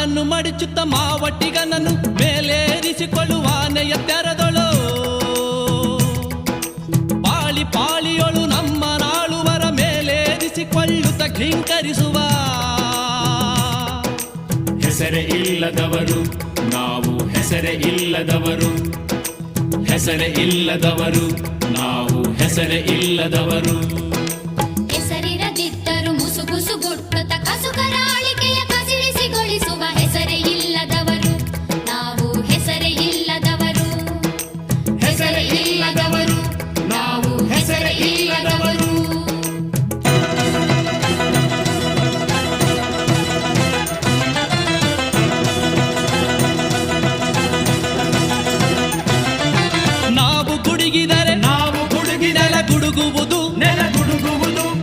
ಕಾಲನ್ನು ಮಡಿಚುತ್ತ ಮಾವಟ್ಟಿಗನನ್ನು ಮೇಲೇರಿಸಿಕೊಳ್ಳುವ ನೆಯ ತೆರದೊಳು ಪಾಳಿ ಪಾಳಿಯೊಳು ನಮ್ಮ ನಾಳುವರ ಮೇಲೇರಿಸಿಕೊಳ್ಳುತ್ತ ಕಿಂಕರಿಸುವ. ಹೆಸರೇ ಇಲ್ಲದವರು, ನಾವು ಹೆಸರೇ ಇಲ್ಲದವರು. ಹೆಸರೇ ಇಲ್ಲದವರು, ನಾವು ಹೆಸರೇ ಇಲ್ಲದವರು.